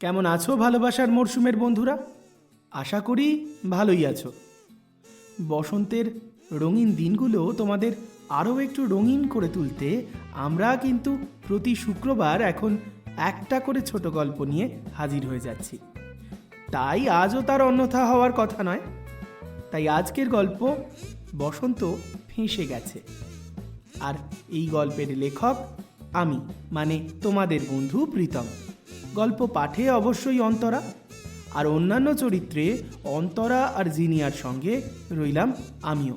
কেমন আছো ভালোবাসার মরশুমের বন্ধুরা? আশা করি ভালোই আছো। বসন্তের রঙিন দিনগুলো তোমাদের আরও একটু রঙিন করে তুলতে আমরা কিন্তু প্রতি শুক্রবার এখন একটা করে ছোট গল্প নিয়ে হাজির হয়ে যাচ্ছি। তাই আজও তার অন্যথা হওয়ার কথা নয়। তাই আজকের গল্প বসন্ত ফেঁসে গেছে। আর এই গল্পের লেখক আমি মানে তোমাদের বন্ধু প্রীতম। গল্প পাঠে অবশ্যই অন্তরা। আর অন্যান্য চরিত্রে অন্তরা আর জিনিয়ার সঙ্গে রইলাম আমিও।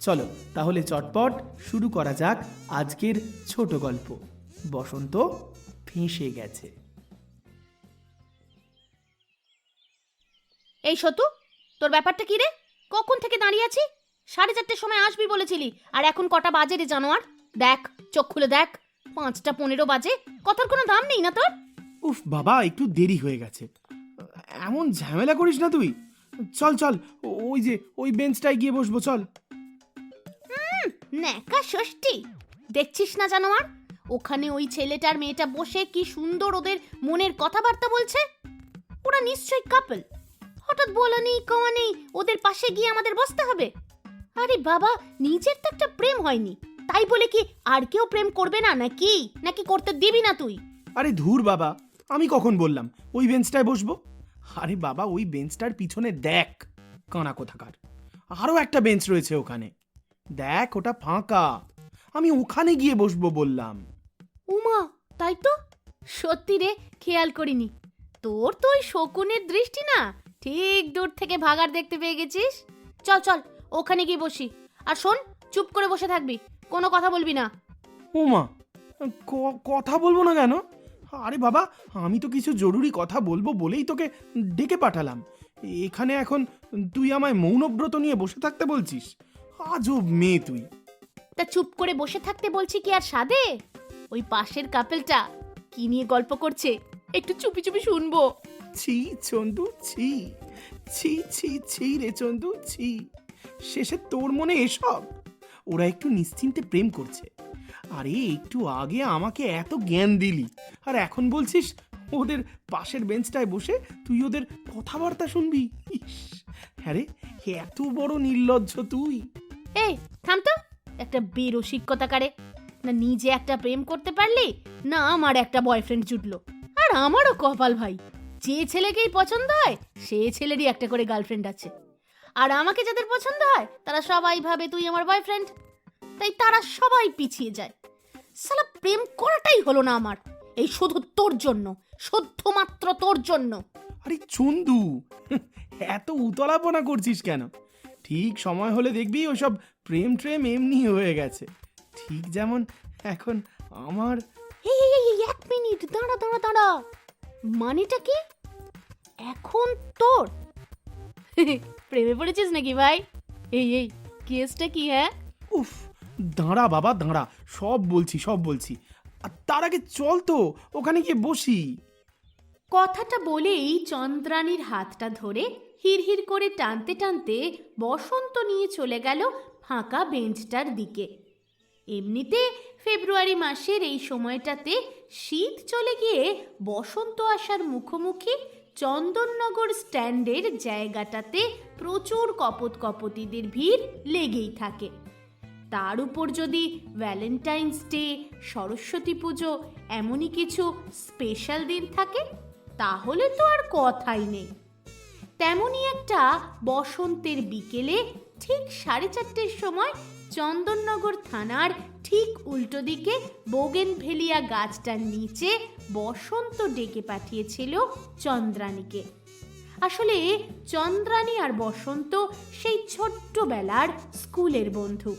চলো, তাহলে চটপট শুরু করা যাক আজকের ছোট গল্প। বসন্ত ফেঁসে গেছে। এই সতু, তোর ব্যাপারটা কি রে? কখন থেকে দাঁড়িয়ে আছি? সাড়ে চারটের সময় আসবি বলেছিলি, আর এখন কটা বাজে রে জানোয়ার? দেখ, চোখ খুলে দেখ, পাঁচটা পনেরো বাজে। কথার কোনো দাম নেই না তোর? উফ বাবা একটু দেরি হয়ে গেছে। এমন ঝামেলা করিস না তুই। চল চল ওই যে ওই বেঞ্চটায় গিয়ে বসবো চল। ন্যাকা ষষ্ঠী। দেখছিস না জানোয়ার? ওখানে ওই ছেলেটার মেয়েটা বসে কি সুন্দর ওদের মনের কথাবার্তা বলছে? ওরা নিশ্চয়ই কাপল হঠাৎ বলা নেই কওয়া নেই ওদের পাশে গিয়ে আমাদের বসতে হবে। আরে বাবা নিজের তো একটা প্রেম হয়নি। তাই বলে কি আর কেউ প্রেম করবে না নাকি? নাকি করতে দিবি না তুই? আরে ধুর বাবা আমি কখন বললাম? ওই বেঞ্চটায় বসবো? আরে বাবা ওই বেঞ্চটার পিছনে দেখ কানা কোথাকার। আরও একটা বেঞ্চ রয়েছে ওখানে। দেখ ওটা ফাঁকা। আমি ওখানে গিয়ে বসবো বললাম। উমা তাই তো? সত্যি রে খেয়াল করিনি। তোর তো ওই শকুনের দৃষ্টি না? ঠিক দূর থেকে ভাগার দেখতে পেয়ে গেছিস? চল চল ওখানে গিয়ে বসি। আর শোন চুপ করে বসে থাকবি কোনো কথা বলবি না। উমা কথা বলব না কেন? আরে বাবা আমি তো কিছু জরুরি কথা বলব বলেই তোকে ডেকে পাঠালাম। এখানে এখন তুই আমায় মৌনব্রত নিয়ে বসে থাকতে বলছিস। আজব মেয়ে তুই। তা চুপ করে বসে থাকতে বলছি কি আর সাদে ওই পাশের কাপেলটা কি নিয়ে গল্প করছে? একটু চুপি চুপি শুনব। ছি চন্দু ছি। ছি ছি ছি রে চন্দু ছি। শেষে তোর মনে এসব? ওরা একটু নিশ্চিন্তে প্রেম করছে। আরে, একটু আগে আমাকে এত জ্ঞান দিলি। আর এখন বলছিস ওদের পাশের বেঞ্চটায় বসে তুই ওদের কথাবার্তা শুনবি? হ্যাঁ এত বড় নির্লজ্জ তুই। এই, থাম তো। একটা বেরসিকতা কারে না, নিজে একটা প্রেম করতে পারলি, না আমার একটা বয়ফ্রেন্ড জুটলো। আর আমারও কপাল ভাই। যে ছেলেকেই পছন্দ হয়, সে ছেলেরই একটা করে গার্লফ্রেন্ড আছে। আর আমাকে যাদের পছন্দ হয়, তারা সবাই ভাবে তুই আমার বয়ফ্রেন্ড তাই তারা সবাই পিছিয়ে যায়। সালা প্রেম করাটাই হলো না আমার। এই শুধু তোর জন্য শুধুমাত্র তোর জন্য। আরে চন্দু এত উতলাপনা করছিস কেন? ঠিক সময় হলে দেখবি ওসব প্রেম ট্রেম এমনি হয়ে গেছে। ঠিক যেমন এখন আমার। এই এই, এই, এই, এক মিনিট দাঁড়া দাঁড়া দাঁড়া। মানেটা কি? এখন তোর। প্রেমে পড়েছিস নাকি ভাই? এই এই কেসটা কি হ্যাঁ? উফ দাঁড়া বাবা, দাঁড়া। সব বলছি সব বলছি। আর তার আগে চল তো, ওখানে গিয়ে বসি। কথাটা বলেই চন্দ্রানীর হাতটা ধরে হিড়হিড় করে টানতে টানতে বসন্ত নিয়ে চলে গেল ফাঁকা বেঞ্চটার দিকে। এমনিতে ফেব্রুয়ারি মাসের এই সময়টাতে শীত চলে গিয়ে বসন্ত আসার মুখোমুখি চন্দননগর স্ট্যান্ডের জায়গাটাতে প্রচুর কপত কপতিদের ভিড় লেগেই থাকে। তার উপর যদি ভ্যালেন্টাইন্স ডে সরস্বতী পুজো এমনই কিছু স্পেশাল দিন থাকে, তাহলে তো আর কথাই নেই। তেমনই একটা বসন্তের বিকেলে ঠিক সাড়ে চারটের সময় চন্দননগর থানার ঠিক উল্টো দিকে বোগেনভেলিয়া গাছটার নিচে বসন্ত ডেকে পাঠিয়েছিল চন্দ্রানীকে। আসলে চন্দ্রানী আর বসন্ত সেই ছোট্টবেলার স্কুলের বন্ধু।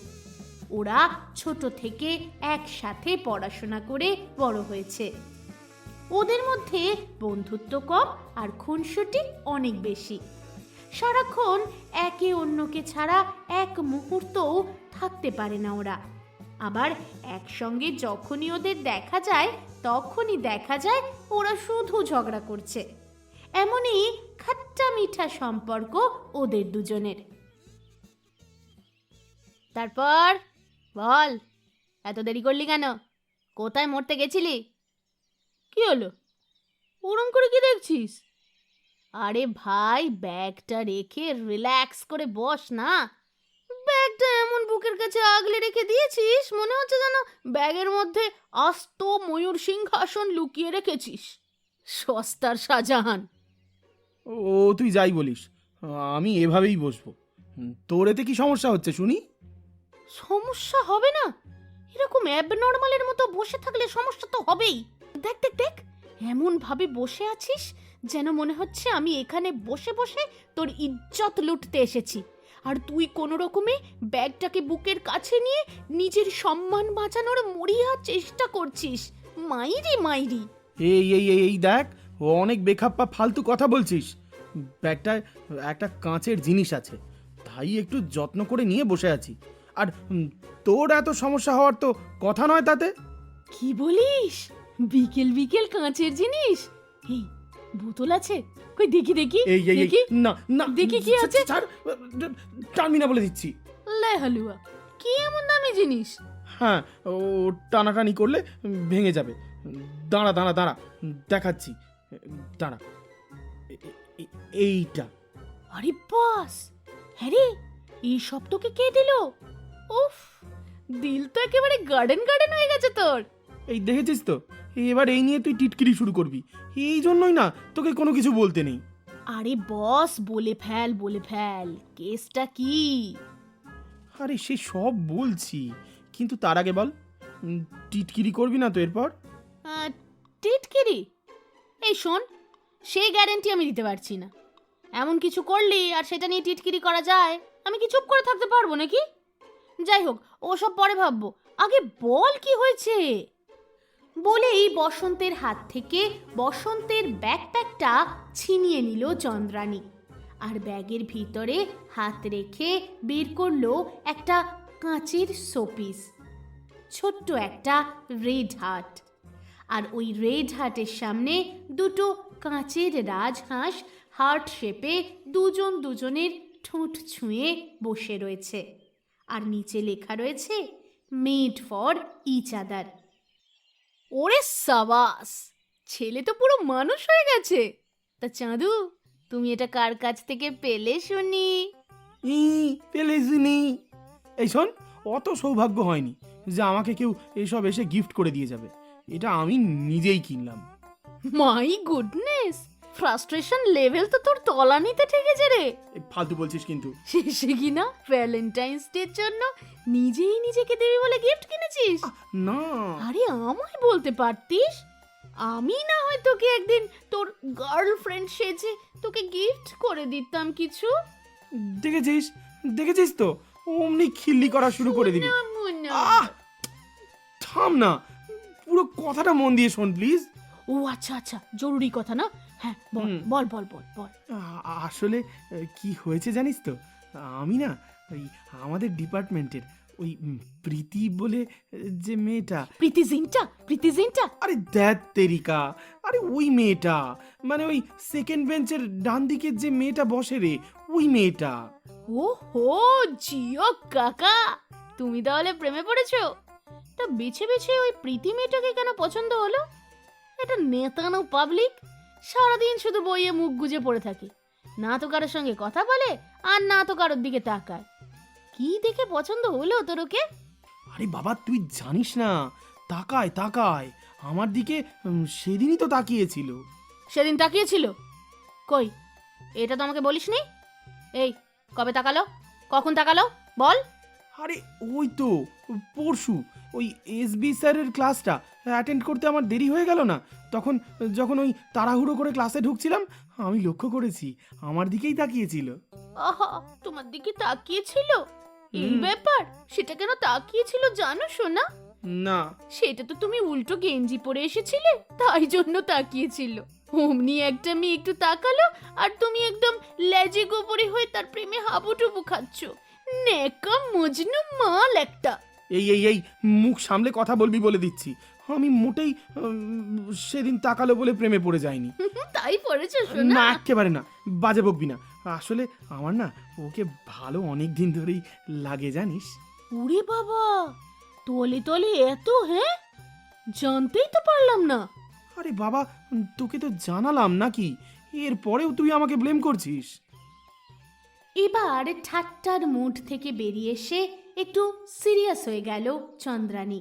ওরা ছোট থেকে একসাথে পড়াশোনা করে বড় হয়েছে। ওদের মধ্যে বন্ধুত্ব কম আর খুনসুটি অনেক বেশি। সারাক্ষণ একে অন্যকে ছাড়া এক মুহূর্তও থাকতে পারে না ওরা। আবার একসঙ্গে যখনই ওদের দেখা যায়, তখনই দেখা যায় ওরা শুধু ঝগড়া করছে। এমনই খাট্টা মিঠা সম্পর্ক ওদের দুজনের। তারপর বল, এত দেরি করলি কেন? কোথায় মরতে গেছিলি? কি হলো? ওরম করে কি দেখছিস? আরে ভাই, ব্যাগটা রেখে রিল্যাক্স করে বস না। ব্যাগটা এমন বুকের কাছে আগলে রেখে দিয়েছিস, মনে হচ্ছে যেন ব্যাগের মধ্যে আস্ত ময়ূর সিংহাসন লুকিয়ে রেখেছিস। সস্তার শাহজাহান। ও, তুই যাই বলিস, আমি এভাবেই বসবো। তোর এতে কি সমস্যা হচ্ছে, শুনি? সমস্যা হবে না? এরকম অ্যাবনর্মালের মতো বসে থাকলে সমস্যা তো হবেই। দেখ দেখ দেখ এমন ভাবে বসে আছিস যেন মনে হচ্ছে আমি এখানে বসে বসে তোর ইজ্জত লুটতে এসেছি। আর তুই কোনো রকমে ব্যাগটাকে বুকের কাছে নিয়ে নিজের সম্মান বাঁচানোর মরিয়া চেষ্টা করছিস। মাইরি মাইরি। এই এই এই এই দেখ, ও অনেক বেখাপ্পা ফালতু কথা বলছিস। ব্যাগটা একটা কাঁচের জিনিস আছে, তাই একটু যত্ন করে নিয়ে বসে আছি। আর তোর এত সমস্যা হওয়ার তো কথা নয় তাতে। কি বলিস? বিকেল বিকেল কাঁচের জিনিস। এই বোতল আছে? কই দেখি দেখি এই দেখি। না না দেখি কি আছে? টানবি বলে দিচ্ছি। লে হালুয়া কি এমন দামি জিনিস? হ্যাঁ ও টানাটানি করলে ভেঙে যাবে। দাঁড়া দাঁড়া দাঁড়া দেখাচ্ছি। দাঁড়া এইটা। আরে বাস! হ্যাঁ রে এই সব তোকে কে দিল? উফ দিল তো একেবারে গার্ডেন গার্ডেন হয়ে গেছে তোর। এই দেখেছিস তো? এবার এই নিয়ে তুই টিটকিরি শুরু করবি। এই জন্যই না তোকে কোনো কিছু বলতে নেই। আরে বস বলে ফেল বলে ফেল। কেসটা কি? আরে সে সব বলছি। কিন্তু তার আগে বল টিটকিরি করবি না তো এরপর? টিটকিরি? এই শোন সেই গ্যারেন্টি আমি দিতে পারছি না। এমন কিছু করলি আর সেটা নিয়ে টিটকিরি করা যায় আমি কি চুপ করে থাকতে পারব নাকি? যাই হোক ওসব পরে ভাববো। আগে বল কি হয়েছে? বলেই বসন্তের হাত থেকে বসন্তের ব্যাকপ্যাকটা ছিনিয়ে নিল চন্দ্রানী আর ব্যাগের ভিতরে হাত রেখে বের করল একটা কাঁচের শোপিস। ছোট্ট একটা রেড হার্ট। আর ওই রেড হার্টের সামনে দুটো কাঁচের রাজহাঁস হার্ট শেপে দুজন দুজনের ঠোঁট ছুঁয়ে বসে রয়েছে। আর নিচে লেখা রয়েছে মেড ফর ইচ আদার ওরে সাবাস! ছেলে তো পুরো মানুষ হয়ে গেছে। তা চাঁদু তুমি এটা কার কাছ থেকে পেলে শুনি? ই পেলেছিনি এই শোন অত সৌভাগ্য হয়নি যে আমাকে কেউ এসব এসে গিফট করে দিয়ে যাবে। এটা আমি নিজেই কিনলাম। মাই গুডনেস ফ্রাস্ট্রেশন লেভেল তো তোর তলানিতে ঠেকেছে রে। এই ফালতু বলছিস কিন্তু। শেষে কিনা ভ্যালেন্টাইন্স ডের জন্য নিজেই নিজেকে দেবি বলে গিফট কিনেছিস? না। আরে আমায় বলতে পারতিস? আমি না হয় তোকে একদিন তোর গার্লফ্রেন্ড সেজে তোকে গিফট করে দিতাম কিছু। দেখেছিস? দেখেছিস তো? অমনি খিল্লি করা শুরু করে দিবি। না, আহ! থাম না। পুরো কথাটা মন দিয়ে শোন প্লিজ ও আচ্ছা আচ্ছা জরুরি কথা না। হ্যাঁ বল হুম। বল বল বল বল। আসলে আহ, কি হয়েছে জানিস তো? আমি না ওই আমাদের ডিপার্টমেন্টের ওই উম, প্রীতি বলে আহ, যে মেয়েটা। প্রীতি জিনটা প্রীতি জিনটা আরে দ্যাত তেরিকা আরে ওই মেয়েটা মানে ওই সেকেন্ড বেঞ্চের ডান দিকের যে মেয়েটা বসে রে ওই মেয়েটা। ও হো জিও কাকা তুমি তাহলে প্রেমে পড়েছো? তা বেছে বেছে ওই প্রীতি মেয়েটাকে কেন পছন্দ হলো? এটা নেতানো পাবলিক সারাদিন শুধু বইয়ে মুখ গুজে পড়ে থাকে। না তো কারোর সঙ্গে কথা বলে আর না তো কারোর দিকে তাকায়। কি দেখে পছন্দ হলো তোর ওকে? আরে বাবা তুই জানিস না। তাকায় তাকায়। আমার দিকে উম, সেদিনই তো তাকিয়েছিল। সেদিন তাকিয়েছিল? কই? এটা তো আমাকে বলিসনি? এই কবে তাকালো? কখন তাকালো? বল। আরে ওই তো পরশু। ওই এসবি স্যারের ক্লাসটা। অ্যাটেন্ড করতে আমার দেরি হয়ে গেল না? তখন যখন ওই তাড়াহুড়ো করে ক্লাসে ঢুকছিলাম আমি লক্ষ্য করেছি আমার দিকেই তাকিয়েছিল। আহা তোমার দিকে তাকিয়েছিল? এই ব্যাপার সেটা কেন তাকিয়েছিল জানো শোনা না। সেটা তো তুমি উল্টো গেঞ্জি পরে এসেছিলে তাই জন্য তাকিয়েছিল। অমনি একটা মেয়ে একটু তাকালো আর তুমি একদম লেজে গোবরে হয়ে তার প্রেমে হাবুডুবু খাচ্ছ। নেকা মজনু মাল একটা। এই এই এই মুখ সামলে কথা বলবি বলে দিচ্ছি। আমি মোটেই সেদিন তাকালো বলে প্রেমে পড়ে যাইনি। তাই পড়েছ না শোনা একেবারে না বাজে বকবি না। আসলে আমার না ওকে ভালো অনেক দিন ধরেই লাগে জানিস। উরে বাবা তলে তলে এত হ্যাঁ? জানতেই তো পারলাম না। আরে বাবা তোকে তো জানালাম নাকি? এরপরেও তুই আমাকে ব্লেম করছিস। এবার ঠাট্টার মুড থেকে বেরিয়ে এসে একটু সিরিয়াস হয়ে গেল চন্দ্রানী।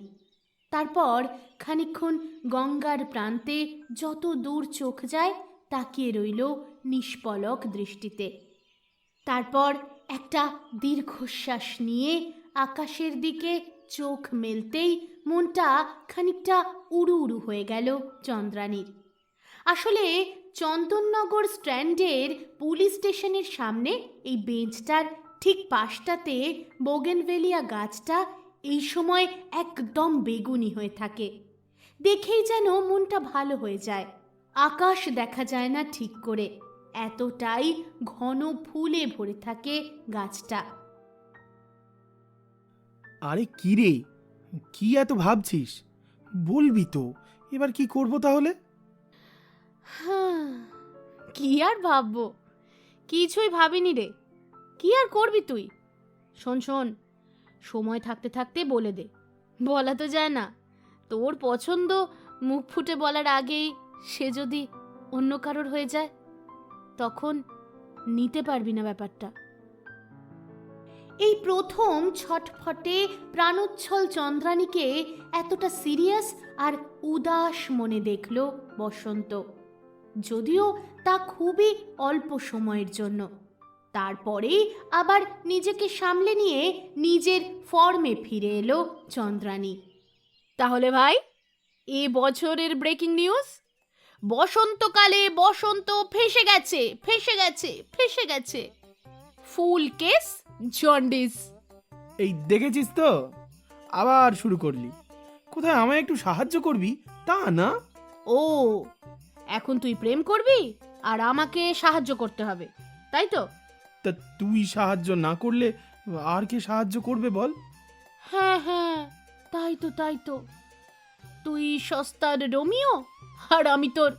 তারপর খানিকক্ষণ গঙ্গার প্রান্তে যত দূর চোখ যায় তাকিয়ে রইল নিষ্পলক দৃষ্টিতে। তারপর একটা দীর্ঘশ্বাস নিয়ে আকাশের দিকে চোখ মেলতেই মনটা খানিকটা উড়ু উড়ু হয়ে গেল চন্দ্রানীর। আসলে চন্দননগর স্ট্র্যান্ডের পুলিশ স্টেশনের সামনে এই বেঞ্চটার ঠিক পাশটাতে বোগেনভেলিয়া গাছটা এই সময় একদম বেগুনি হয়ে থাকে। দেখেই যেন মনটা ভালো হয়ে যায়। আকাশ দেখা যায় না ঠিক করে। এতটাই ঘন ফুলে ভরে থাকে গাছটা। আরে কি রে? কি এত ভাবছিস? বলবি তো। এবার কি করব তাহলে? হ্যাঁ, কি আর ভাববো? কিছুই ভাবিনি রে। কি আর করবি তুই? শোন শোন সময় থাকতে থাকতে বলে দে। বলা তো যায় না। তোর পছন্দ মুখ ফুটে বলার আগেই সে যদি অন্য কারোর হয়ে যায়, তখন নিতে পারবি না ব্যাপারটা। এই প্রথম ছটফটে প্রাণোচ্ছল চন্দ্রানীকে এতটা সিরিয়াস আর উদাস মনে দেখল বসন্ত। যদিও তা খুবই অল্প সময়ের জন্য। তারপরেই আবার নিজেকে সামলে নিয়ে নিজের ফর্মে ফিরে এলো চন্দ্রানী। তাহলে ভাই এ বছরের ব্রেকিং নিউজ বসন্তকালে বসন্ত ফেসে গেছে ফেসে গেছে ফেসে গেছে। Full case jaundice. এই দেখেছিস তো? আবার শুরু করলি। কোথায় আমায় একটু সাহায্য করবি? তা না? ও এখন তুই প্রেম করবি আর আমাকে সাহায্য করতে হবে তাই তো? তা তুই সাহায্য না করলে আর কে সাহায্য করবে বল? হ্যাঁ হ্যাঁ তাই তো তাই তো। তুই সস্তার রোমিও আর আমি তোর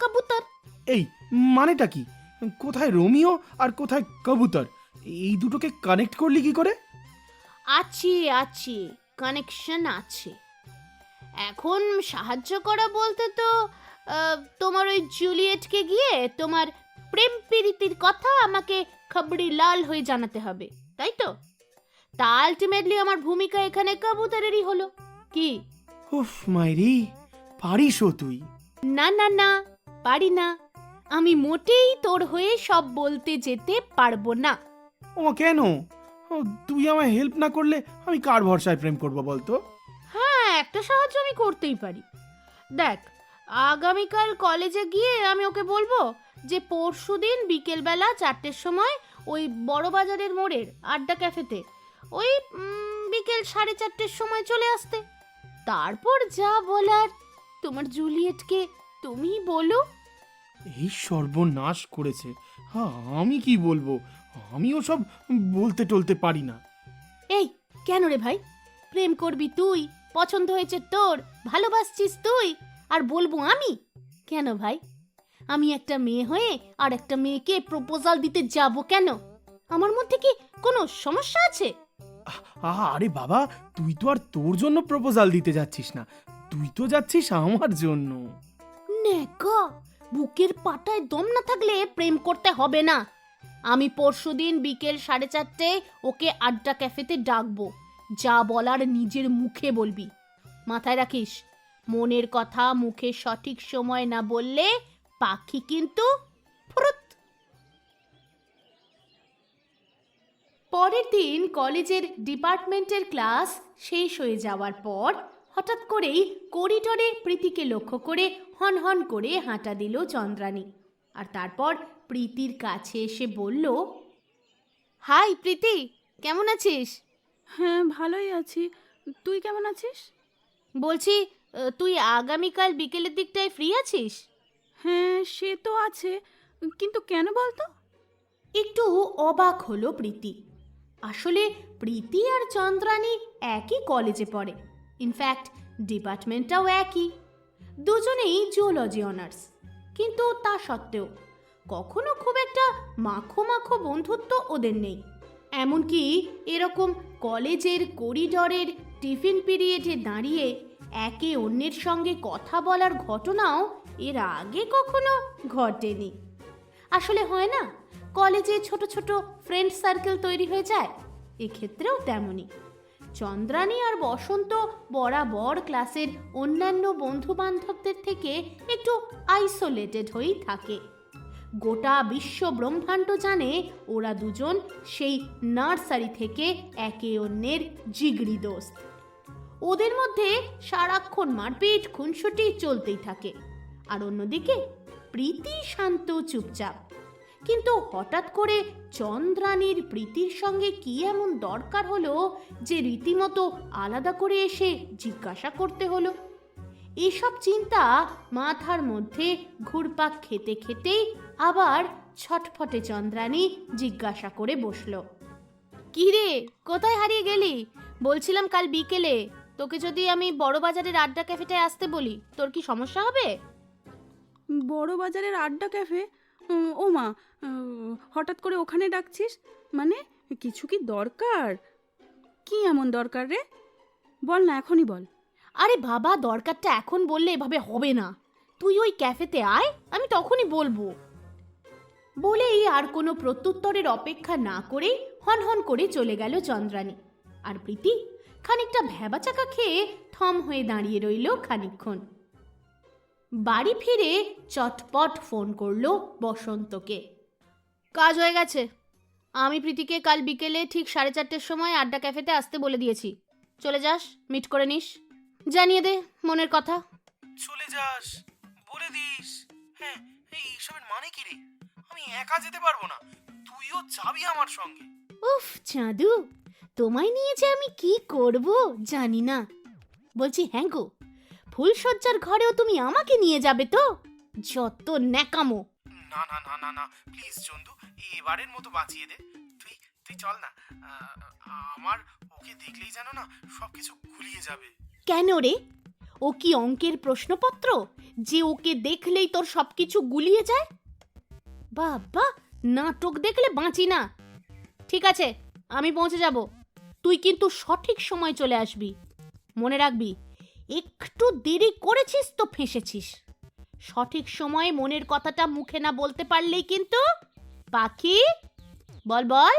কবুতর। এই মানেটা কি? কোথায় রোমিও আর কোথায় কবুতর? এই দুটোকে কানেক্ট করলি কি করে? আছে আছে কানেকশন আছে। এখন সাহায্য করা বলতে তো আহ, তোমার ওই জুলিয়েটকে গিয়ে তোমার প্রেম প্রীতির কথা আমাকে খবরি লাল হয়ে জানাতে হবে তাই তো? তা আলটিমেটলি আমার ভূমিকা এখানে কবুতরেরই হলো। কি? উফ মাইরি পারিসও তুই। না না না পারি না। আমি মোটেই তোর হয়ে সব বলতে যেতে পারব না। ও কেন? ও, তুই আমায় হেল্প না করলে আমি কার ভরসায় প্রেম করব বলতো? হ্যাঁ একটা সাহায্য আমি করতেই পারি। দেখ আগামীকাল কলেজে গিয়ে আমি ওকে বলব যে পরশু দিন বিকেলবেলা চারটের সময় ওই বড় বাজারের মোড়ের আড্ডা ক্যাফেতে ওই বিকেল সাড়ে চারটের সময় চলে আসতে। তারপর যা বলার তোমার জুলিয়েটকে তুমি বলো। এই সর্বনাশ করেছে। হ্যাঁ আমি কি বলব? আমিও সব বলতে টলতে পারি না। এই কেন রে ভাই? প্রেম করবি তুই পছন্দ হয়েছে তোর ভালোবাসছিস তুই আর বলব আমি? কেন ভাই? আমি একটা মেয়ে হয়ে আর একটা মেয়েকে প্রপোজাল দিতে যাব কেন? আমার মধ্যে কি কোনো সমস্যা আছে? আরে বাবা তুই তো আর তোর জন্য প্রপোজাল দিতে যাচ্ছিস না। তুই তো যাচ্ছিস আমার জন্য। নেকা বুকের পাটায় দম না থাকলে প্রেম করতে হবে না। আমি পরশুদিন বিকেল সাড়ে চারটে ওকে আড্ডা ক্যাফেতে ডাকবো। যা বলার নিজের মুখে বলবি। মাথায় রাখিস মনের কথা মুখে সঠিক সময় না বললে পাখি কিন্তু ফুরুত পরের দিন কলেজের ডিপার্টমেন্টের ক্লাস শেষ হয়ে যাওয়ার পর হঠাৎ করেই করিডোরে প্রীতিকে লক্ষ্য করে হন হন করে হাঁটা দিল চন্দ্রানী আর তারপর প্রীতির কাছে এসে বলল হাই প্রীতি কেমন আছিস? হ্যাঁ ভালোই আছি। তুই কেমন আছিস? বলছি তুই আগামীকাল বিকেলের দিকটায় ফ্রি আছিস? হ্যাঁ সে তো আছে। কিন্তু কেন বলতো? একটু অবাক হলো প্রীতি। আসলে প্রীতি আর চন্দ্রাণী একই কলেজে পড়ে। ইনফ্যাক্ট ডিপার্টমেন্টটাও একই। দুজনেই জুওলজি অনার্স কিন্তু তা সত্ত্বেও, কখনো খুব একটা মাখো মাখো বন্ধুত্ব ওদের নেই। এমনকি এরকম কলেজের করিডরের টিফিন পিরিয়ডে দাঁড়িয়ে একে অন্যের সঙ্গে কথা বলার ঘটনাও এর আগে কখনো ঘটেনি। আসলে হয় না, কলেজে ছোট ছোট ফ্রেন্ড সার্কেল তৈরি হয়ে যায়, এক্ষেত্রেও তেমনই। চন্দ্রানী আর বসন্ত বরাবর ক্লাসের অন্যান্য বন্ধু বান্ধবদের থেকে একটু আইসোলেটেড হয়েই থাকে। গোটা বিশ্ব ব্রহ্মাণ্ড জানে ওরা দুজন সেই নার্সারি থেকে একে অন্যের জিগড়ি দোস্ত। ওদের মধ্যে সারাক্ষণ মারপিট, খুনসুটি চলতেই থাকে। আর অন্যদিকে প্রীতি শান্ত চুপচাপ। কিন্তু হঠাৎ করে চন্দ্রানীর প্রীতির সঙ্গে কি এমন দরকার হলো যে রীতিমতো আলাদা করে এসে জিজ্ঞাসা করতে হলো? এসব চিন্তা মাথার মধ্যে ঘুরপাক খেতে খেতেই আবার ছটফটে চন্দ্রানী জিজ্ঞাসা করে বসল। কি রে কোথায় হারিয়ে গেলি? বলছিলাম কাল বিকেলে। তোকে যদি আমি বড় বাজারের আড্ডা ক্যাফেটায় আসতে বলি, তোর কি সমস্যা হবে? বড় বাজারের আড্ডা ক্যাফে? ও মা হঠাৎ করে ওখানে ডাকছিস? মানে কিছু কি দরকার? কি এমন দরকার রে? বল না, এখনই বল। আরে বাবা, দরকারটা এখন বললে এভাবে হবে না। তুই ওই ক্যাফেতে আয়, আমি তখনই বলব। বলেই আর কোনো প্রত্যুত্তরের অপেক্ষা না করেই হনহন করে চলে গেল চন্দ্রানী। আর প্রীতি, খানিকটা ভ্যাবাচাকা খেয়ে থম হয়ে দাঁড়িয়ে রইল খানিকক্ষণ। বাড়ি ফিরে চটপট ফোন করল বসন্তকে। কাজ হয়ে গেছে। আমি প্রীতিকে কাল বিকেলে ঠিক সাড়ে চারটের সময় আড্ডা ক্যাফেতে আসতে বলে দিয়েছি। চলে যাস মিট করে নিস। জানিয়ে দে মনের কথা। চলে যাস বলে দিস। হ্যাঁ এই সবের মানে কি রে? আমি একা যেতে পারব না। তুইও যাবি আমার সঙ্গে। উফ চাঁদু তোমায় নিয়ে যে আমি কি করব জানি না। বলছি হ্যাঁ গো ফুলসজ্জার ঘরেও তুমি আমাকে নিয়ে যাবে তো? যত ন্যাকামো। না না না না না প্লিজ চন্দু এবারের মতো বাঁচিয়ে দে। তুই তুই চল না। আমার ওকে দেখলেই জানো না সবকিছু গুলিয়ে যাবে। কেন রে? ও কি অঙ্কের প্রশ্নপত্র? যে ওকে দেখলেই তোর সবকিছু গুলিয়ে যায়? বাবা নাটক দেখলে বাঁচি না। ঠিক আছে আমি পৌঁছে যাব। তুই কিন্তু সঠিক সময় চলে আসবি। মনে রাখবি একটু দেরি করেছিস তো ফেঁসেছিস। সঠিক সময়ে মনের কথাটা মুখে না বলতে পারলেই কিন্তু পাখি বল বল।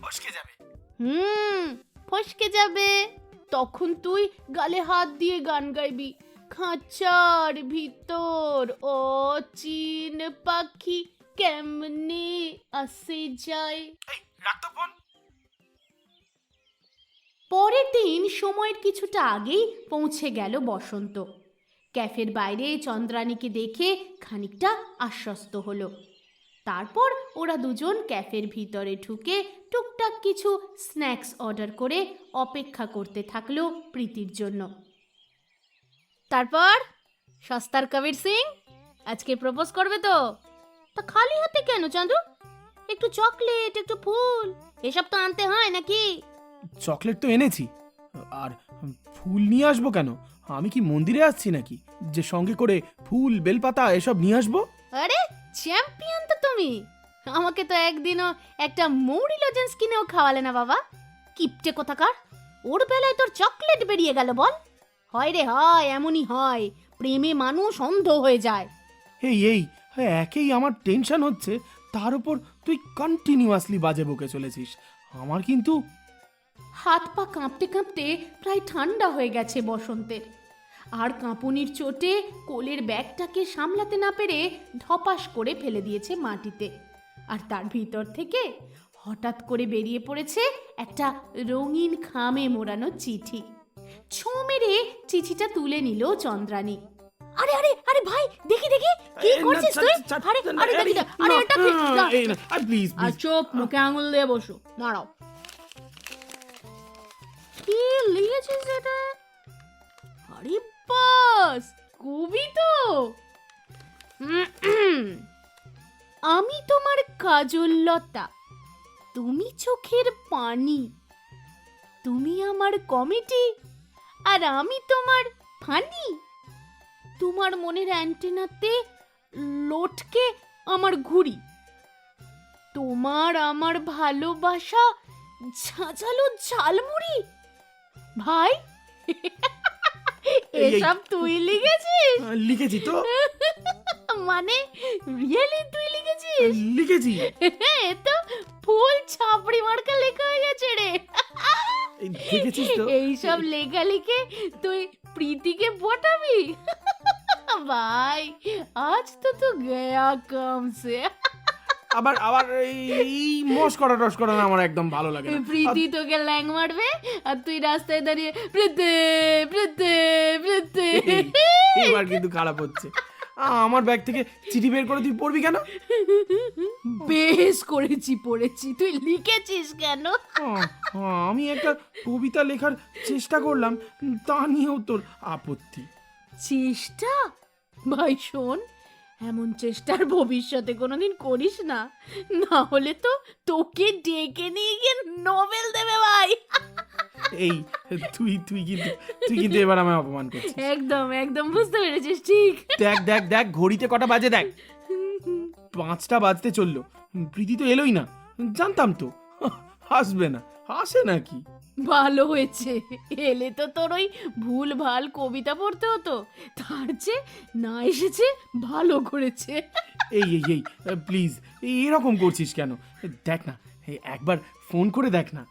ফসকে যাবে। হুম ফসকে যাবে। তখন তুই গালে হাত দিয়ে গান গাইবি। খাঁচার ভিতর ও চিন পাখি কেমনে আসে যায়? এই রাখ তো ফোন। পরের দিন সময়ের কিছুটা আগেই পৌঁছে গেল বসন্ত। ক্যাফের বাইরে চন্দ্রানীকে দেখে খানিকটা আশ্বস্ত হলো। তারপর ওরা দুজন ক্যাফের ভিতরে ঢুকে টুকটাক কিছু স্ন্যাক্স অর্ডার করে অপেক্ষা করতে থাকল প্রীতির জন্য। তারপর? সস্তার কবির সিং, আজকে প্রপোজ করবে তো? তা খালি হাতে কেন চাঁদু একটু চকলেট, একটু ফুল, এসব তো আনতে হয় নাকি? চকলেট তো এনেছি। আর ফুল নিয়ে আসব কেন? আমি কি মন্দিরে আসছি নাকি? যে সঙ্গে করে ফুল বেলপাতা এসব নিয়ে আসব? আরে চ্যাম্পিয়ন তো তুমি। আমাকে তো একদিনও একটা মৌরি লজেন্স কিনেও খাওয়ালে না বাবা। কিপটে কোথাকার। ওর বেলায় তোর চকলেট বেরিয়ে গেল বল। হয় রে হয় এমনই হয়। প্রেমে মানুষ অন্ধ হয়ে যায়। এই এই একেই আমার টেনশন হচ্ছে। তার উপর তুই কন্টিনিউয়াসলি বাজে বকে চলেছিস। আমার কিন্তু হাত পা কাঁপতে কাঁপতে প্রায় ঠান্ডা হয়ে গেছে বসন্তের। আর কাঁপুনির চোটে কোলের ব্যাগটাকে সামলাতে না পেরে ধপাস করে ফেলে দিয়েছে মাটিতে। আর তার ভিতর থেকে হঠাৎ করে বেরিয়ে পড়েছে একটা রঙিন খামে মোড়ানো চিঠি। ছো মেরে চিঠিটা তুলে নিল চন্দ্রানী। আরে আরে আরে ভাই দেখি দেখি কি করছিস তুই? আরে আরে দেখি আরে এটা কি? আর প্লিজ আর চোপ মুখে আঙুল দিয়ে বসো। দাঁড়াও। কি লিখেছিস এটা? আরে বাস, কবি তো। আমি তোমার কাজল লতা তুমি চোখের পানি, তুমি আমার কমিটি, আর আমি তোমার ফানি। তোমার মনের অ্যান্টেনাতে লটকে আমার ঘুড়ি। তোমার আমার ভালোবাসা ঝাঁঝালো ঝালমুড়ি। ভাই? এসব তুই লিখেছিস? লিখেছি তো। মানে রিয়েলি তুই লিখেছিস? লিখেছি। এ তো ফুল ছাপড়ি মার্কা লেখা হয়ে গেছে রে। এই দেখেছিস তো? এইসব লেখা লিখে তুই প্রীতিকে পটাবি? ভাই আজ তো তো গয়া কাম সে আবার আবার এই এই মস্করা টস্করা না আমার একদম ভালো লাগে না। প্রীতি তোকে ল্যাং মারবে আর তুই রাস্তায় দাঁড়িয়ে প্রীতি প্রীতি প্রীতি। এই- এবার কিন্তু খারাপ হচ্ছে। আমার ব্যাগ থেকে চিঠি বের করে তুই পড়বি কেন? বেশ করেছি পড়েছি। তুই লিখেছিস কেন? আমি একটা কবিতা লেখার চেষ্টা করলাম তা নিয়েও তোর আপত্তি। চেষ্টা? ভাই শোন এমন চেষ্টার ভবিষ্যতে কোনোদিন করিস না। না হলে তো তোকে ডেকে নিয়ে গিয়ে নোবেল দেবে ভাই। এই তুই তুই কিন্তু তুই কিন্তু এবার আমায় অপমান করছিস। একদম একদম বুঝতে পেরেছিস ঠিক। দেখ দেখ দেখ ঘড়িতে কটা বাজে দেখ। পাঁচটা বাজতে চলল। প্রীতি তো এলোই না। জানতাম তো। হাসবে না। হাসে নাকি? ভালো হয়েছে। এলে তো তোর ওই ভুল ভালো কবিতা পড়তে হতো। তার চেয়ে না এসেছে ভালো করেছে। এই এই এই প্লিজ এরকম করছিস কেন? দেখ না একবার ফোন করে দেখ না।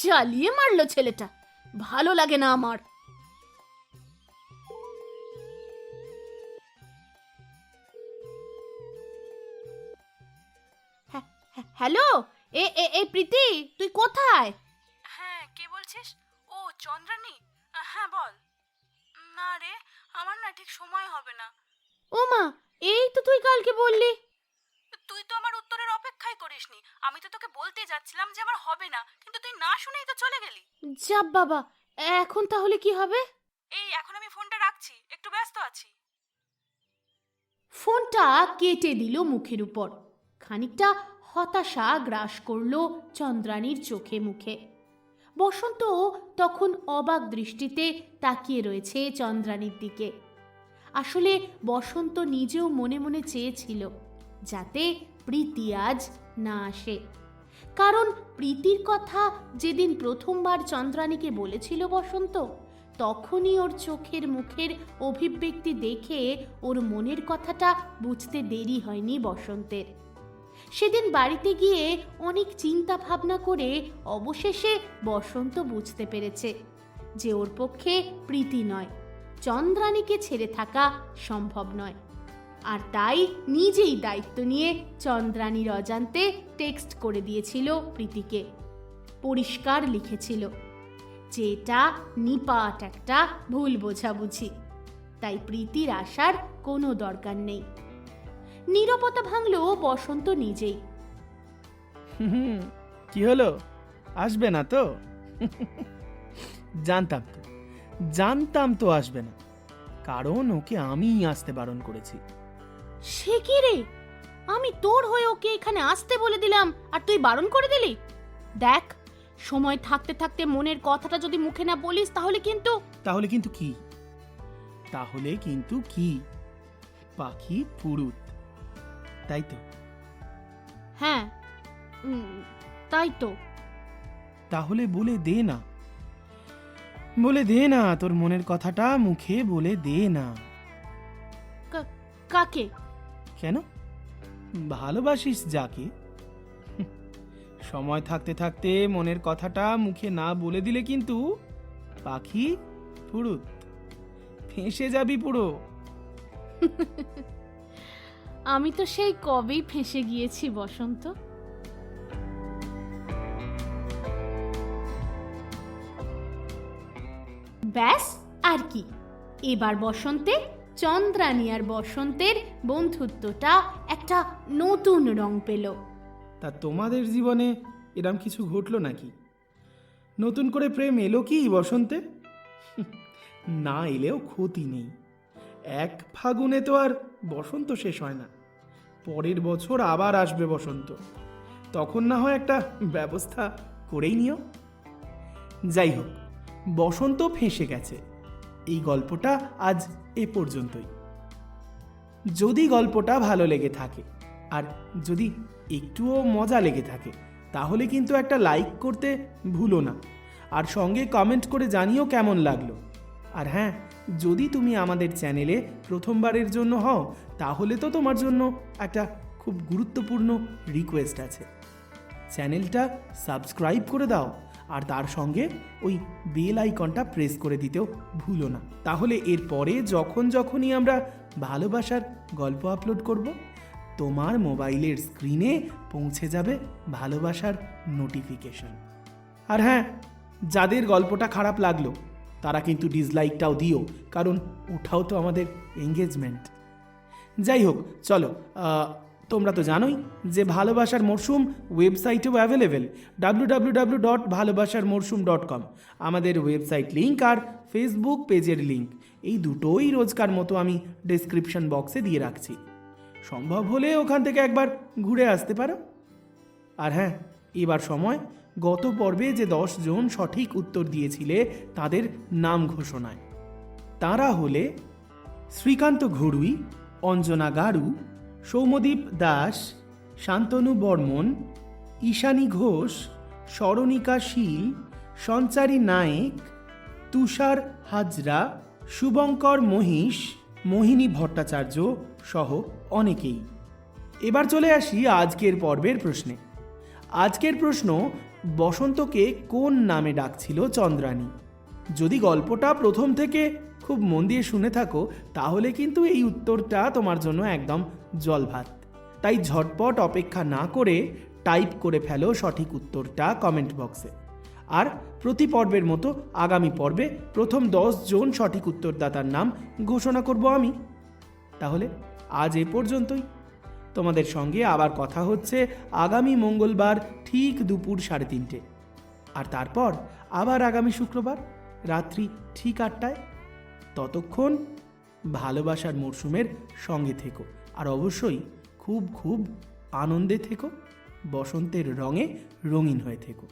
জ্বালিয়ে মারলো ছেলেটা। ভালো লাগে না আমার। হ্যাঁ, হ্যাঁ, হ্যালো এ এ এ প্রীতি তুই কোথায়? হ্যাঁ কে বলছিস? ও চন্দ্রানী। হ্যাঁ বল। না রে আমার না ঠিক সময় হবে না। ও মা এই তো তুই কালকে বললি। তুই তো আমার উত্তরের অপেক্ষাই করিসনি। আমি তো তোকে বলতে যাচ্ছিলাম যে আমার হবে না কিন্তু তুই না শুনেই তো চলে গেলি। যাব বাবা এখন তাহলে কি হবে? এই এখন আমি ফোনটা রাখছি একটু ব্যস্ত আছি। ফোনটা কেটে দিল মুখের উপর। খানিকটা হতাশা গ্রাস করল চন্দ্রানীর চোখে মুখে। বসন্ত তখন অবাক দৃষ্টিতে তাকিয়ে রয়েছে চন্দ্রানীর দিকে। আসলে বসন্ত নিজেও মনে মনে চেয়েছিল যাতে প্রীতি আজ না আসে। কারণ প্রীতির কথা যেদিন প্রথমবার চন্দ্রানীকে বলেছিল বসন্ত, তখনই ওর চোখের মুখের অভিব্যক্তি দেখে ওর মনের কথাটা বুঝতে দেরি হয়নি বসন্তের। সেদিন বাড়িতে গিয়ে অনেক চিন্তা ভাবনা করে অবশেষে বসন্ত বুঝতে পেরেছে যে ওর পক্ষে প্রীতি নয়, চন্দ্রানীকে ছেড়ে থাকা সম্ভব নয়। আর তাই নিজেই দায়িত্ব নিয়ে চন্দ্রানীর অজান্তে টেক্সট করে দিয়েছিল প্রীতিকে, পরিষ্কার লিখেছিল যে এটা নিপাট একটা ভুল বোঝাবুঝি, তাই প্রীতির আসার কোনো দরকার নেই। নীরবতা ভাঙল বসন্ত নিজেই। হুম, কি হলো? আসবে না তো? জানতাম তো জানতাম তো আসবে না। কারণ ওকে আমিই আসতে বারণ করেছি। সে কি রে? আমি তোর হয়ে ওকে এখানে আসতে বলে দিলাম আর তুই বারণ করে দিলি? দেখ সময় থাকতে থাকতে মনের কথাটা যদি মুখে না বলিস তাহলে কিন্তু তাহলে কিন্তু কি? তাহলে কিন্তু কি? পাখি ফুরুত তাই তো হ্যাঁ তাই তো তাহলে বলে দে না। বলে দে না তোর মনের কথাটা মুখে বলে দে না। কাকে? কেন? ভালোবাসিস যাকে? সময় থাকতে থাকতে মনের কথাটা মুখে না বলে দিলে কিন্তু পাখি ফুরুত ফেঁসে যাবি পুরো। আমি তো সেই কবেই ফেঁসে গিয়েছি, বসন্ত। ব্যাস, আর কি। এবার বসন্তে, চন্দ্রানী আর বসন্তের বন্ধুত্বটা একটা নতুন রং পেল। তা তোমাদের জীবনে এরম কিছু ঘটলো নাকি? নতুন করে প্রেম এলো কি বসন্তে? না এলেও ক্ষতি নেই। এক ফাগুনে তো আর বসন্ত শেষ হয় না। পরের বছর আবার আসবে বসন্ত। তখন না হয় একটা ব্যবস্থা করেই নিও। যাই হোক, বসন্ত ফেঁসে গেছে। এই গল্পটা আজ এ পর্যন্তই। যদি গল্পটা ভালো লেগে থাকে, আর যদি একটুও মজা লেগে থাকে, তাহলে কিন্তু একটা লাইক করতে ভুলো না। আর সঙ্গে কমেন্ট করে জানিও কেমন লাগল। আর হ্যাঁ যদি তুমি আমাদের চ্যানেলে প্রথমবারের জন্য হও, তাহলে তো তোমার জন্য একটা খুব গুরুত্বপূর্ণ রিকোয়েস্ট আছে। চ্যানেলটা সাবস্ক্রাইব করে দাও, আর তার সঙ্গে ওই বেল আইকনটা প্রেস করে দিতেও ভুলো না। তাহলে এরপরে যখন যখনই আমরা ভালোবাসার গল্প আপলোড করব, তোমার মোবাইলের স্ক্রিনে পৌঁছে যাবে ভালোবাসার নোটিফিকেশন আর হ্যাঁ যাদের গল্পটা খারাপ লাগল তারা কিন্তু ডিসলাইকটাও দিও, কারণ ওঠাও তো আমাদের এঙ্গেজমেন্ট যাই হোক, চলো তোমরা তো জানোই যে ভালোবাসার মরশুম ওয়েবসাইটেও available W W W dot Bhalobashar Morshum dot com আমাদের ওয়েবসাইট লিঙ্ক আর ফেসবুক পেজের লিঙ্ক এই দুটোই রোজকার মতো আমি ডেসক্রিপশন বক্সে দিয়ে রাখছি। সম্ভব হলে ওখান থেকে একবার ঘুরে আসতে পারো। আর হ্যাঁ এবার সময় গত পর্বে যে জন সঠিক উত্তর দিয়েছিলে তাদের নাম ঘোষণায়। তারা হলে শ্রীকান্ত ঘড়ুই, অঞ্জনা গারু, সৌমদীপ দাস, শান্তনু বর্মন, ঈশানী ঘোষ স্মরণিকা শীল, সঞ্চারী নায়েক, তুষার হাজরা, শুভঙ্কর মহিষ, মোহিনী ভট্টাচার্য সহ অনেকেই। এবার চলে আসি আজকের পর্বের প্রশ্নে। আজকের প্রশ্ন বসন্তকে কোন নামে ডাকছিল চন্দ্রাণী যদি গল্পটা প্রথম থেকে খুব মন দিয়ে শুনে থাকো, তাহলে কিন্তু এই উত্তরটা তোমার জন্য একদম জলভাত। তাই ঝটপট অপেক্ষা না করে টাইপ করে ফেলো সঠিক উত্তরটা কমেন্ট বক্সে। আর প্রতি পর্বের মতো আগামী পর্বে প্রথম দশ জন সঠিক উত্তরদাতার নাম ঘোষণা করব আমি। তাহলে আজ এ পর্যন্তই। তোমাদের সঙ্গে আবার কথা হচ্ছে আগামী মঙ্গলবার ঠিক দুপুর সাড়ে তিনটে। আর তারপর আবার আগামী শুক্রবার, রাত্রি ঠিক আটটায়। ততক্ষণ ভালোবাসার মরশুমের সঙ্গে থেকো। আর অবশ্যই খুব খুব আনন্দে থেকো, বসন্তের রঙে রঙিন হয়ে থেকো।